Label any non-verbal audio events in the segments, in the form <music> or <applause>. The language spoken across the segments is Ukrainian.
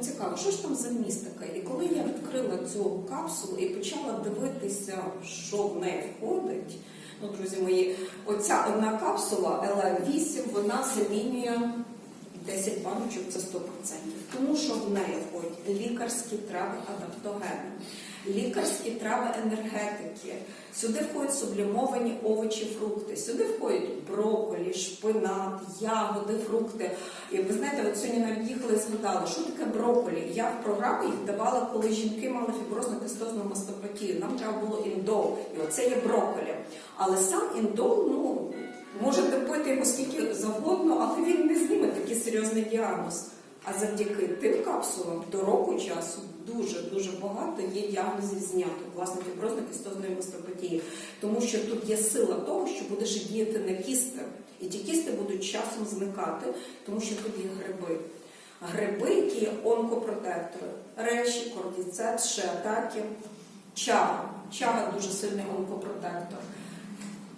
цікаво, що ж там за містика? І коли я відкрила цю капсулу і почала дивитися, що в неї входить, ну, друзі мої, оця одна капсула LM8, вона замінює 10 баночок, це 100%. Тому що в неї входять лікарські трави адаптогени, лікарські трави енергетики. Сюди входять сублімовані овочі, фрукти. Сюди входять брокколі, шпинат, ягоди, фрукти. І ви знаєте, сьогодні їхали і згадали, що таке брокколі. Я в програму їх давала, коли жінки мали фіброзну кистозну мастопатію. Нам треба було індол. І оце є брокколі. Але сам індол, ну. Можете пити його скільки завгодно, але він не зніме такий серйозний діагноз. А завдяки тим капсулам до року часу дуже багато є діагнозів знято, власне, фіброзно-кістозної мастопатії. Тому що тут є сила того, що буде ще діяти на кісти. І ті кісти будуть часом зникати, тому що тут є гриби. Гриби, які є онкопротектори, речі, кордіцепс, шиатаки, чага. Чага дуже сильний онкопротектор.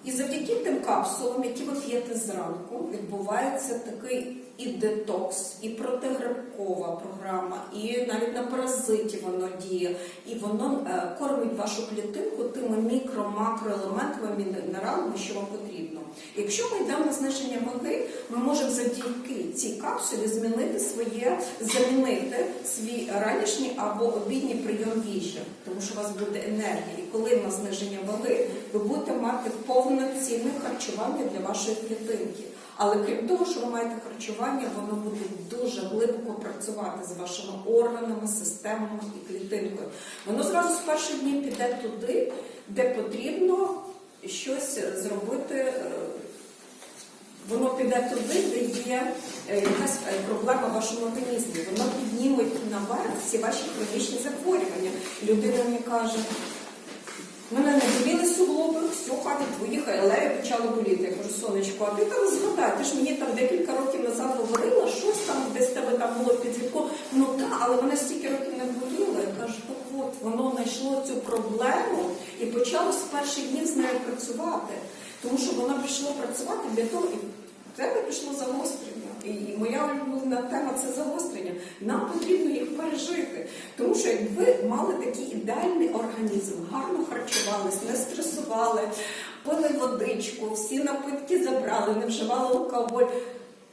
І завдяки тим капсулам, які ви п'єте зранку, відбувається такий і детокс, і протигрибкова програма, і навіть на паразиті воно діє, і воно е, кормить вашу клітинку тими мікро-макроелементами, мінералами, що вам потрібно. Якщо ми йдемо на зниження ваги, ми можемо завдяки цій капсулі змінити своє, замінити свій ранішній або обідній прийом їжі, тому що у вас буде енергія. І коли на зниження ваги, ви будете мати повноцінне харчування для вашої клітинки. Але крім того, що ви маєте харчування, воно буде дуже глибоко працювати з вашими органами, системами і клітинкою. Воно зразу з перших днів піде туди, де потрібно щось зробити. е, Воно піде туди, де є е, якась е, проблема в вашому організмі. Воно підніме наверх всі ваші хронічні захворювання. Людина мені каже, мене не боліли суглоби, все, хати твоїх елеї почало боліти. Я кажу, сонечко, а ти там згадай, ти ж мені там декілька років назад говорила, щось там десь тебе там було під звідком. Ну так, але мене стільки років не боліло. Я кажу, так от воно знайшло цю проблему і почало з перших днів з нею працювати. Тому що воно пішло працювати для того, і в тебе пішло загострення. І моя улюблена тема це загострення. Нам потрібно їх пережити. Тому що як ви мали такий ідеальний організм, гарно харчувались, не стресували, пили водичку, всі напитки забрали, не вживали алкоголь.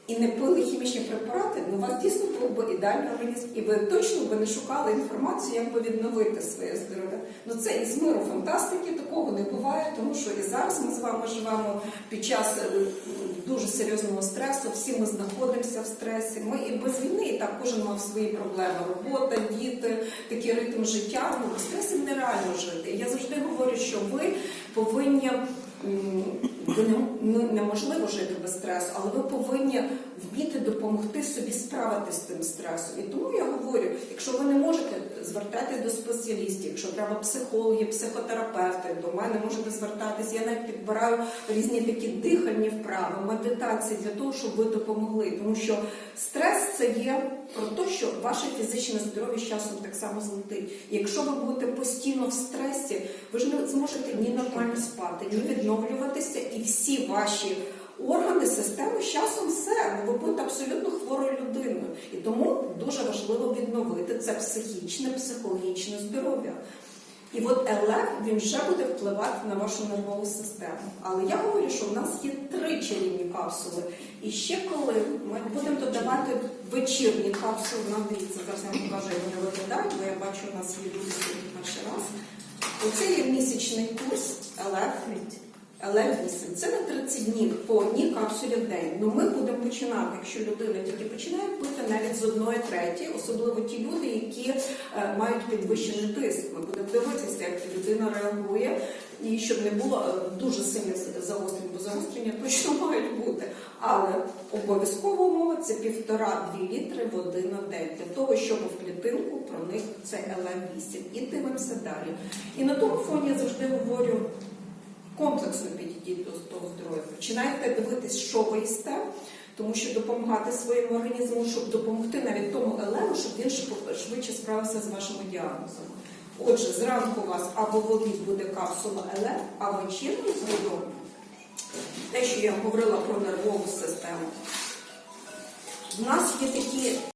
І не пили хімічні препарати, ну у вас дійсно був би ідеальний організм, і ви точно би не шукали інформацію, як би відновити своє здоров'я. Ну це із миру фантастики, такого не буває, тому що і зараз ми з вами живемо під час е, дуже серйозного стресу. Всі ми знаходимося в стресі. Ми і без війни, і так кожен мав свої проблеми. Робота, діти, такий ритм життя. Ну без стресів нереально жити. Я завжди говорю, що ви повинні. Ви ну, неможливо жити без стресу, але ви повинні вміти допомогти собі справитися з тим стресом. І тому я говорю, якщо ви не можете звертатись до спеціалістів, якщо треба психологи, психотерапевти, до мене можете звертатись. Я навіть підбираю різні такі дихальні вправи, медитації для того, щоб ви допомогли. Тому що стрес це є про те, що ваше фізичне здоров'я з часом так само злетить. Якщо ви будете постійно в стресі, ви ж не зможете ні нормально спати, ні відновлюватися, і всі ваші органи, системи з часом все, ну, ви будете абсолютно хворою людиною. І тому дуже важливо відновити це психічне, психологічне здоров'я. І от ЛФ він вже буде впливати на вашу нервову систему. Але я говорю, що в нас є три чарівні капсули. І ще коли ми будемо додавати вечірні капсули, нам дивіться, зараз я вам покажу, як вони виглядають, бо я бачу, у нас є люди Оце є місячний курс ЛФ. ЛФ-8. Це на 30 днів по одній капсулі в день. Ну ми будемо починати, якщо людина тільки починає пити навіть з одної треті, особливо ті люди, які е, мають підвищений тиск. Ми будемо дивитися, як людина реагує, і щоб не було е, дуже сильних загострень, бо загострення точно <laughs> мають бути. Але обов'язкова умова це півтора-дві літри води на день для того, щоб в клітинку проник цей ЛФ-8. І дивимося далі. І на тому фоні я завжди говорю комплексно підійдіть до того здоров'я. Починайте дивитись, що ви їсте, тому що допомагати своєму організму, щоб допомогти навіть тому елему, щоб він швидше- справився з вашими діагнозами. Отже, зранку у вас або в обід буде капсула ЛФ, а вечірню згодом те, що я говорила про нервову систему. У нас є такі